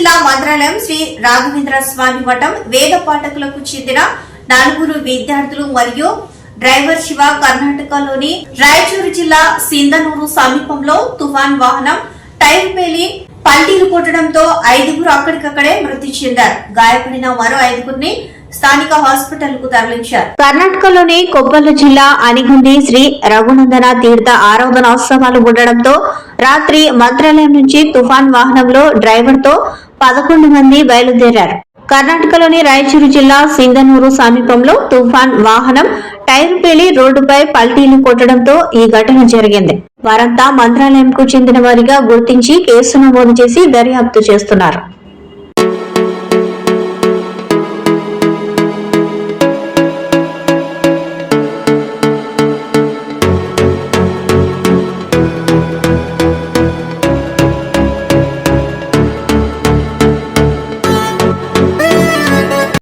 జిల్లా మంత్రాలయం శ్రీ రాఘవేంద్ర స్వామి మఠం వేద పాఠకులకు చెందిన నలుగురు విద్యార్థులు మరియు డ్రైవర్ శివ కర్ణాటకలోని రాయచూరు జిల్లా సింధనూరు సమీపంలో తుఫాన్ వాహనం టైర్ పేలి పల్టీలు కొట్టడంతో ఐదుగురు అక్కడికక్కడే మృతి చెందారు. గాయపడిన మరో ఐదుగురిని స్థానిక హాస్పిటల్కు తరలించారు. కర్ణాటకలోని కొబ్బర్ల జిల్లా అనిగుంది శ్రీ రఘునందన తీర్థ ఆరాధనోత్సవాలు ఉండడంతో రాత్రి మంత్రాలయం నుంచి తుఫాన్ వాహనంలో డ్రైవర్తో పదకొండు మంది బయలుదేరారు. కర్ణాటకలోని రాయచూరు జిల్లా సింగనూరు సమీపంలో తుఫాన్ వాహనం టైర్ పేలి రోడ్డుపై పల్టీలు కొట్టడంతో ఈ ఘటన జరిగింది. వారంతా మంత్రాలయంకు చెందిన వారిగా గుర్తించి కేసు నమోదు చేసి దర్యాప్తు చేస్తున్నారు.